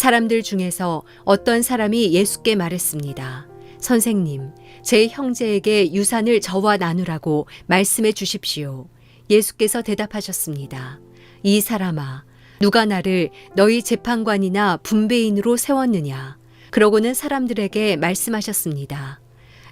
사람들 중에서 어떤 사람이 예수께 말했습니다. 선생님, 제 형제에게 유산을 저와 나누라고 말씀해 주십시오. 예수께서 대답하셨습니다. 이 사람아, 누가 나를 너희 재판관이나 분배인으로 세웠느냐? 그러고는 사람들에게 말씀하셨습니다.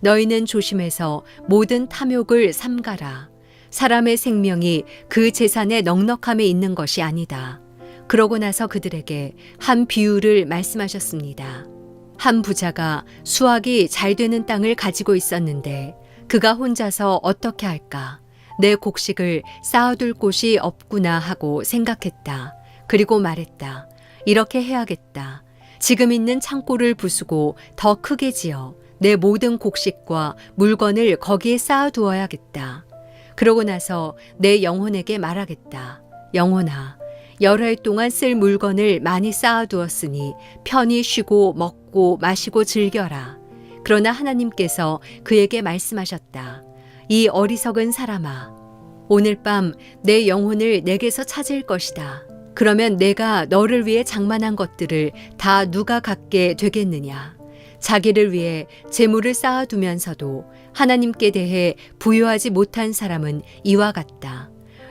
너희는 조심해서 모든 탐욕을 삼가라. 사람의 생명이 그 재산의 넉넉함에 있는 것이 아니다. 그러고 나서 그들에게 한 비유를 말씀하셨습니다. 한 부자가 수확이 잘 되는 땅을 가지고 있었는데 그가 혼자서 어떻게 할까? 내 곡식을 쌓아둘 곳이 없구나 하고 생각했다. 그리고 말했다. 이렇게 해야겠다. 지금 있는 창고를 부수고 더 크게 지어 내 모든 곡식과 물건을 거기에 쌓아두어야겠다. 그러고 나서 내 영혼에게 말하겠다. 영혼아, 열흘 동안 쓸 물건을 많이 쌓아두었으니 편히 쉬고 먹고 마시고 즐겨라. 그러나 하나님께서 그에게 말씀하셨다. 이 어리석은 사람아, 오늘 밤 내 영혼을 내게서 찾을 것이다. 그러면 내가 너를 위해 장만한 것들을 다 누가 갖게 되겠느냐? 자기를 위해 재물을 쌓아두면서도 하나님께 대해 부여하지 못한 사람은 이와 같다.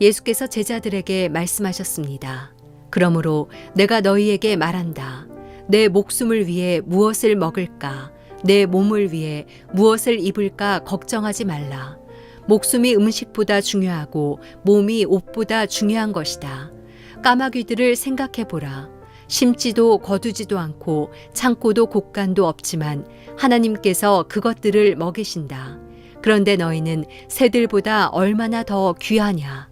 예수께서 제자들에게 말씀하셨습니다. 그러므로 내가 너희에게 말한다. 내 목숨을 위해 무엇을 먹을까? 내 몸을 위해 무엇을 입을까 걱정하지 말라. 목숨이 음식보다 중요하고 몸이 옷보다 중요한 것이다. 까마귀들을 생각해 보라. 심지도 거두지도 않고 창고도 곡간도 없지만 하나님께서 그것들을 먹이신다. 그런데 너희는 새들보다 얼마나 더 귀하냐?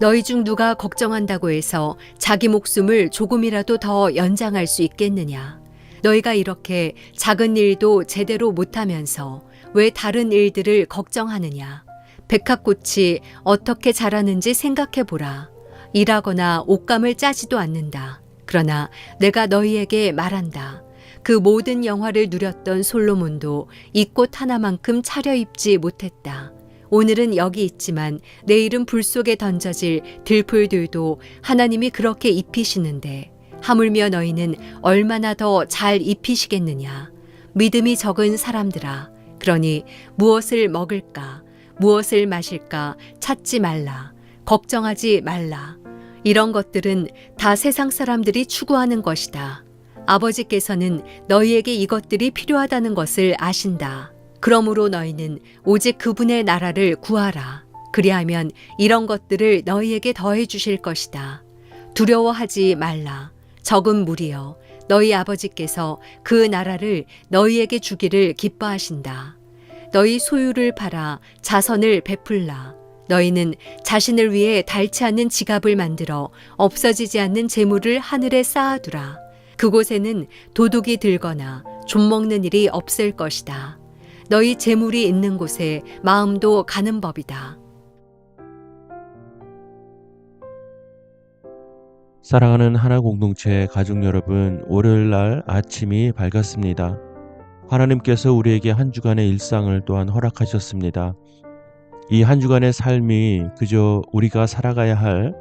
너희 중 누가 걱정한다고 해서 자기 목숨을 조금이라도 더 연장할 수 있겠느냐? 너희가 이렇게 작은 일도 제대로 못하면서 왜 다른 일들을 걱정하느냐? 백합꽃이 어떻게 자라는지 생각해 보라. 일하거나 옷감을 짜지도 않는다. 그러나 내가 너희에게 말한다. 그 모든 영화를 누렸던 솔로몬도 이 꽃 하나만큼 차려입지 못했다. 오늘은 여기 있지만 내일은 불 속에 던져질 들풀들도 하나님이 그렇게 입히시는데 하물며 너희는 얼마나 더 잘 입히시겠느냐. 믿음이 적은 사람들아. 그러니 무엇을 먹을까, 무엇을 마실까 찾지 말라. 걱정하지 말라. 이런 것들은 다 세상 사람들이 추구하는 것이다. 아버지께서는 너희에게 이것들이 필요하다는 것을 아신다. 그러므로 너희는 오직 그분의 나라를 구하라. 그리하면 이런 것들을 너희에게 더해 주실 것이다. 두려워하지 말라. 적은 무리여. 너희 아버지께서 그 나라를 너희에게 주기를 기뻐하신다. 너희 소유를 팔아 자선을 베풀라. 너희는 자신을 위해 닳지 않는 지갑을 만들어 없어지지 않는 재물을 하늘에 쌓아두라. 그곳에는 도둑이 들거나 좀 먹는 일이 없을 것이다. 너희 재물이 있는 곳에 마음도 가는 법이다. 사랑하는 하나 공동체 가족 여러분, 월요일 날 아침이 밝았습니다. 하나님께서 우리에게 한 주간의 일상을 또한 허락하셨습니다. 이 한 주간의 삶이 그저 우리가 살아가야 할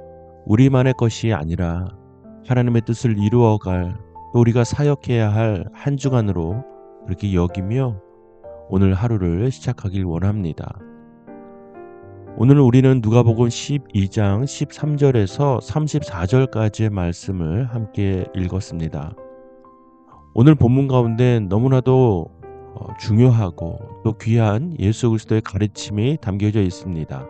우리만의 것이 아니라 하나님의 뜻을 이루어갈 또 우리가 사역해야 할 한 주간으로 그렇게 여기며 오늘 하루를 시작하길 원합니다. 오늘 우리는 누가복음 12장 13절에서 34절까지의 말씀을 함께 읽었습니다. 오늘 본문 가운데 너무나도 어, 중요하고 또 귀한 예수 그리스도의 가르침이 담겨져 있습니다.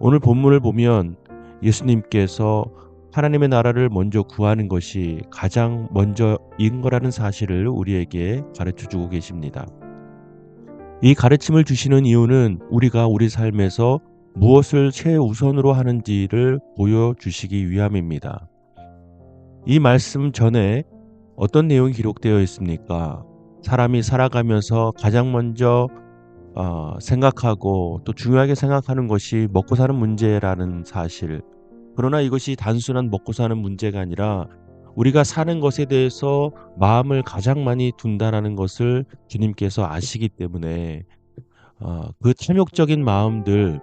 오늘 본문을 보면 예수님께서 하나님의 나라를 먼저 구하는 것이 가장 먼저인 거라는 사실을 우리에게 가르쳐 주고 계십니다. 이 가르침을 주시는 이유는 우리가 우리 삶에서 무엇을 최우선으로 하는지를 보여주시기 위함입니다. 이 말씀 전에 어떤 내용이 기록되어 있습니까? 사람이 살아가면서 가장 먼저 어, 생각하고 또 중요하게 생각하는 것이 먹고 사는 문제라는 사실. 그러나 이것이 단순한 먹고 사는 문제가 아니라 우리가 사는 것에 대해서 마음을 가장 많이 둔다라는 것을 주님께서 아시기 때문에 어, 그 탐욕적인 마음들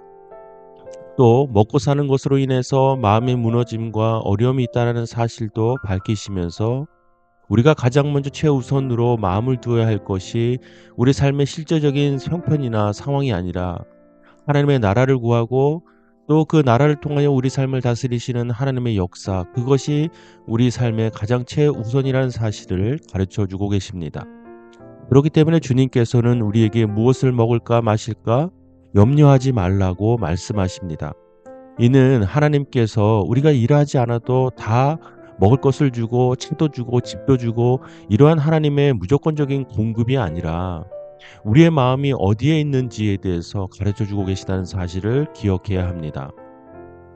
또 먹고 사는 것으로 인해서 마음의 무너짐과 어려움이 있다는 사실도 밝히시면서 우리가 가장 먼저 최우선으로 마음을 두어야 할 것이 우리 삶의 실제적인 형편이나 상황이 아니라 하나님의 나라를 구하고 또 그 나라를 통하여 우리 삶을 다스리시는 하나님의 역사, 그것이 우리 삶의 가장 최우선이라는 사실을 가르쳐 주고 계십니다. 그렇기 때문에 주님께서는 우리에게 무엇을 먹을까 마실까 염려하지 말라고 말씀하십니다. 이는 하나님께서 우리가 일하지 않아도 다 먹을 것을 주고 책도 주고 집도 주고 이러한 하나님의 무조건적인 공급이 아니라 우리의 마음이 어디에 있는지에 대해서 가르쳐 주고 계시다는 사실을 기억해야 합니다.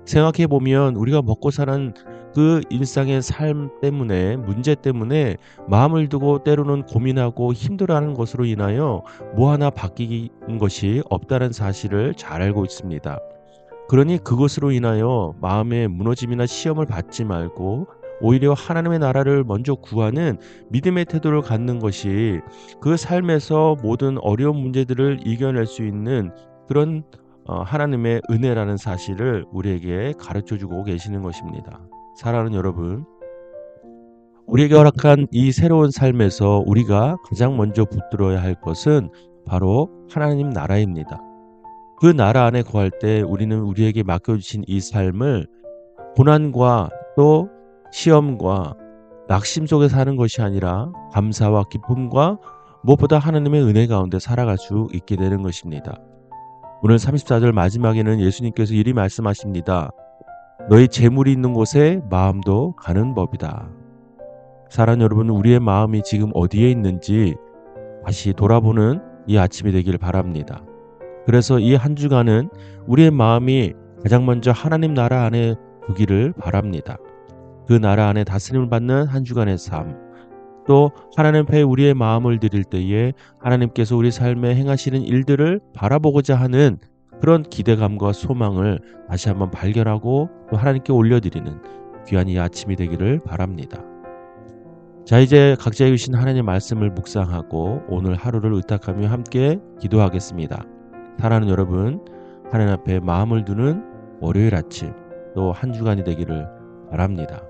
생각해 보면 우리가 먹고 사는 그 일상의 삶 때문에 문제 때문에 마음을 두고 때로는 고민하고 힘들어하는 것으로 인하여 뭐 하나 바뀌는 것이 없다는 사실을 잘 알고 있습니다. 그러니 그것으로 인하여 마음의 무너짐이나 시험을 받지 말고 오히려 하나님의 나라를 먼저 구하는 믿음의 태도를 갖는 것이 그 삶에서 모든 어려운 문제들을 이겨낼 수 있는 그런 어, 하나님의 은혜라는 사실을 우리에게 가르쳐 주고 계시는 것입니다. 사랑하는 여러분, 우리에게 허락한 이 새로운 삶에서 우리가 가장 먼저 붙들어야 할 것은 바로 하나님 나라입니다. 그 나라 안에 거할 때 우리는 우리에게 맡겨주신 이 삶을 고난과 또 시험과 낙심 속에 사는 것이 아니라 감사와 기쁨과 무엇보다 하나님의 은혜 가운데 살아갈 수 있게 되는 것입니다. 오늘 34절 마지막에는 예수님께서 이리 말씀하십니다. 너희 재물이 있는 곳에 마음도 가는 법이다. 사랑 여러분, 우리의 마음이 지금 어디에 있는지 다시 돌아보는 이 아침이 되길 바랍니다. 그래서 이 한 주간은 우리의 마음이 가장 먼저 하나님 나라 안에 두기를 바랍니다. 그 나라 안에 다스림을 받는 한 주간의 삶, 또 하나님 앞에 우리의 마음을 드릴 때에 하나님께서 우리 삶에 행하시는 일들을 바라보고자 하는 그런 기대감과 소망을 다시 한번 발견하고 또 하나님께 올려드리는 귀한 이 아침이 되기를 바랍니다. 자, 이제 각자의 주신 하나님의 말씀을 묵상하고 오늘 하루를 의탁하며 함께 기도하겠습니다. 사랑하는 여러분, 하나님 앞에 마음을 두는 월요일 아침 또 한 주간이 되기를 바랍니다.